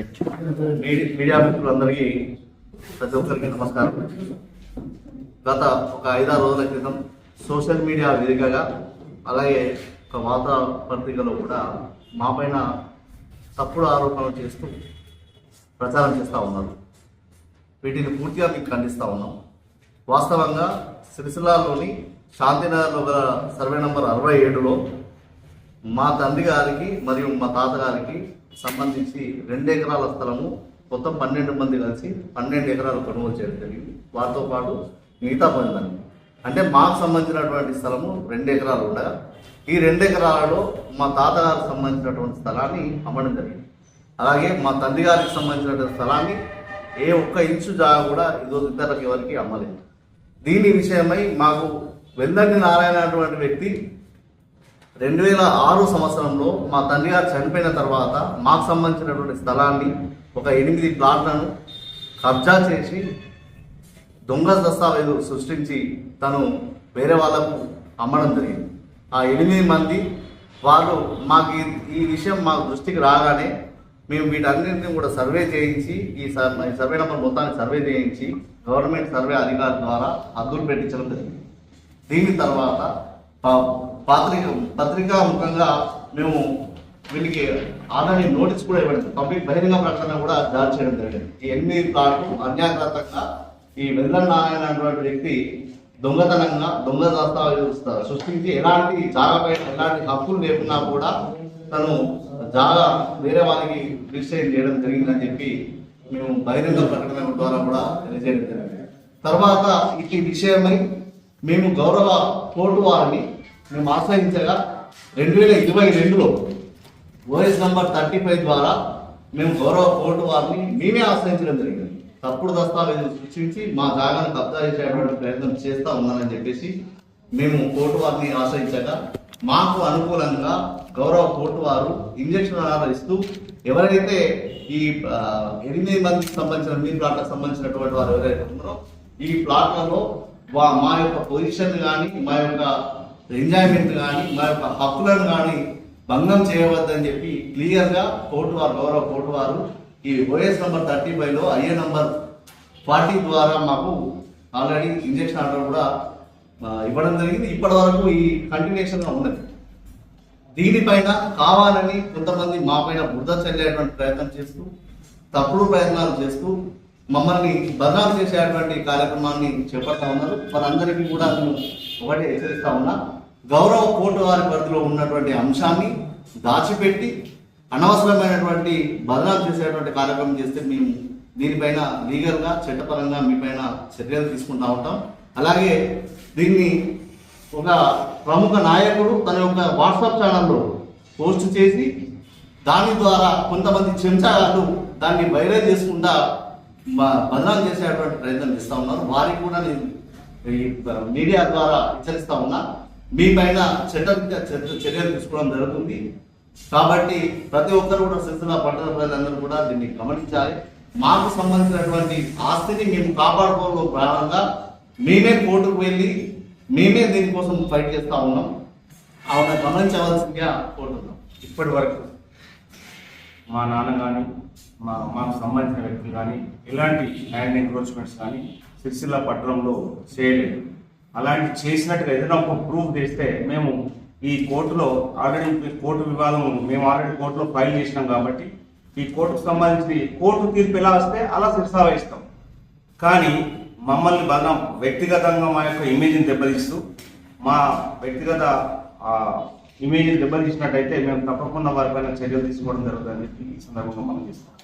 మీడి- media మిత్రులందరికీ ప్రతి ఒక్కరికి నమస్కారం. గత ఒక ఐదారు రోజుల క్రితం సోషల్ మీడియా వేదికగా అలాగే ఒక వార్తా పత్రికలో కూడా మా పైన తప్పుడు ఆరోపణలు చేస్తూ ప్రచారం చేస్తూ ఉన్నారు వీటిని పూర్తిగా మీకు ఖండిస్తూ ఉన్నాం. వాస్తవంగా సిరిసిల్లాలోని శాంతినగర్లో గల సర్వే నంబర్ అరవై ఏడులో మా తండ్రి గారికి మరియు మా తాతగారికి సంబంధించి రెండు ఎకరాల స్థలము మొత్తం పన్నెండు మంది కలిసి పన్నెండు ఎకరాలు కొనుగోలు చేయడం జరిగింది. వాటితో పాటు మిగతా పనులని అంటే మాకు సంబంధించినటువంటి స్థలము రెండు ఎకరాలు ఉండగా ఈ రెండు ఎకరాలలో మా తాతగారికి సంబంధించినటువంటి స్థలాన్ని అమ్మడం జరిగింది. అలాగే మా తండ్రి గారికి సంబంధించినటువంటి స్థలాన్ని ఏ ఒక్క ఇంచు జాగా కూడా ఇదో ఇద్దరికి ఎవరికి అమ్మలేదు. దీని విషయమై మాకు వెందండి నారాయణ అటువంటి వ్యక్తి రెండు వేల ఆరు సంవత్సరంలో మా తండ్రి గారు చనిపోయిన తర్వాత మాకు సంబంధించినటువంటి స్థలాన్ని ఒక ఎనిమిది ప్లాట్లను కబ్జా చేసి దొంగ దస్తావేజు సృష్టించి తను వేరే వాళ్ళకు అమ్మడం జరిగింది. ఆ ఎనిమిది మంది వాళ్ళు మాకు ఈ- ఈ విషయం మా దృష్టికి రాగానే మేము వీటన్నింటినీ కూడా సర్వే చేయించి ఈ ఈ సర్వే నెంబర్ మొత్తాన్ని సర్వే చేయించి గవర్నమెంట్ సర్వే అధికారి ద్వారా హద్దులు పెట్టించడం జరిగింది. దీని తర్వాత పత్రిక పత్రికా ముఖంగా మేము వీళ్ళకి ఆల్రెడీ నోటీస్ కూడా ఇవ్వడం పబ్లిక్ బహిరంగ ప్రకటన కూడా జారీ చేయడం జరిగింది. ఈ ఎనిమిది ప్లాట్లు అన్యాకృతంగా ఈ వెల్లన్ నారాయణ అనేటువంటి వ్యక్తి దొంగతనంగా దొంగ దస్తావేజు సృష్టించి ఎలాంటి జాగాపై ఎలాంటి హక్కులు లేకున్నా కూడా తను జాగా వేరే వాళ్ళకి రిజిస్ట్రేషన్ చేయడం జరిగిందని చెప్పి మేము బహిరంగ ప్రకటన ద్వారా కూడా తెలియజేయడం జరిగింది. తర్వాత ఇట్టి విషయమై మేము గౌరవ కోర్టు వారిని మేము ఆశ్రయించగా రెండు వేల ఇరవై రెండులో ఓఎస్ నంబర్ థర్టీ ఫైవ్ ద్వారా మేము గౌరవ కోర్టు వారిని మేమే ఆశ్రయించడం జరిగింది. తప్పుడు దస్తావేజులు సృష్టించి మా జాగాను కబ్జా చేసేటువంటి ప్రయత్నం చేస్తా ఉందని చెప్పేసి మేము కోర్టు వారిని ఆశ్రయించగా మాకు అనుకూలంగా గౌరవ కోర్టు వారు ఇంజక్షన్ ఆర్డర్ ఇస్తూ ఎవరైతే ఈ ఎనిమిది మందికి సంబంధించిన మీ ప్లాట్లకు సంబంధించినటువంటి వారు ఎవరైతే ఉన్నారో ఈ ప్లాట్లలో వా- మా యొక్క పొజిషన్ కానీ మా యొక్క ఎంజాయ్మెంట్ కానీ మా యొక్క హక్కులను కానీ భంగం చేయవద్దని చెప్పి క్లియర్గా కోర్టు వారు గౌరవ కోర్టు వారు ఈ ఓఎస్ నంబర్ థర్టీ ఫైవ్లో ఐఏ నంబర్ ఫార్టీ ద్వారా మాకు ఆల్రెడీ ఇంజక్షన్ ఆర్డర్ కూడా ఇవ్వడం జరిగింది. ఇప్పటి వరకు ఈ కంటిన్యూషన్గా ఉన్నది. దీనిపైన కావాలని కొంతమంది మా పైన బురద చల్లేటువంటి ప్రయత్నం చేస్తూ తప్పుడు ప్రయత్నాలు చేస్తూ మమ్మల్ని బదనాలు చేసేటువంటి కార్యక్రమాన్ని చేపడతా ఉన్నారు. వారందరికీ కూడా నేను ఒకటి హెచ్చరిస్తా ఉన్నా. గౌరవ కోర్టు వారి పరిధిలో ఉన్నటువంటి అంశాన్ని దాచిపెట్టి అనవసరమైనటువంటి బదనాలు చేసేటువంటి కార్యక్రమం చేస్తే మేము దీనిపైన లీగల్గా చట్టపరంగా మీపైన చర్యలు తీసుకుంటా ఉంటాం. అలాగే దీన్ని ఒక ప్రముఖ నాయకుడు తన యొక్క వాట్సాప్ ఛానల్లో పోస్ట్ చేసి దాని ద్వారా కొంతమంది చెంచాలు దాన్ని వైరల్ చేసుకుంటా బదనాలు చేసేటువంటి ప్రయత్నం చేస్తూ ఉన్నారు. వారికి కూడా నేను ఈ మీడియా ద్వారా హెచ్చరిస్తూ ఉన్నా. మీ పైన చట్టరీత్యా చర్య- చర్యలు తీసుకోవడం జరుగుతుంది. కాబట్టి ప్రతి ఒక్కరు కూడా సిరిసిల్ల పట్టణ ప్రజలందరూ కూడా దీన్ని గమనించాలి. మాకు సంబంధించినటువంటి ఆస్తిని మేము కాపాడుకోవడంలో భాగంగా మేమే కోర్టుకు వెళ్ళి మేమే దీనికోసం ఫైట్ చేస్తూ ఉన్నాం. ఆవిడ గమనించవలసిందిగా కోరుతున్నాం. ఇప్పటి వరకు మా నాన్న కానీ మా మాకు సంబంధించిన వ్యక్తులు కానీ ఇలాంటి ల్యాండ్ ఎంక్రోచ్మెంట్స్ కానీ సిరిసిల్ల పట్టణంలో చేయలేదు. అలాంటి చేసినట్టుగా ఏదైనా ఒక ప్రూఫ్ తెస్తే మేము ఈ కోర్టులో ఆల్రెడీ కోర్టు వివాదం మేము ఆల్రెడీ కోర్టులో ఫైల్ చేసినాం కాబట్టి ఈ కోర్టుకు సంబంధించి కోర్టు తీర్పు ఎలా వస్తే అలా శిరసా వేస్తాం కానీ మమ్మల్ని బలం వ్యక్తిగతంగా మా యొక్క ఇమేజ్ని దెబ్బతీస్తూ మా వ్యక్తిగత ఇమేజ్ని దెబ్బతీసినట్టయితే మేము తప్పకుండా వారిపైన చర్యలు తీసుకోవడం జరుగుతుందని చెప్పి ఈ సందర్భంగా మనం చేస్తాం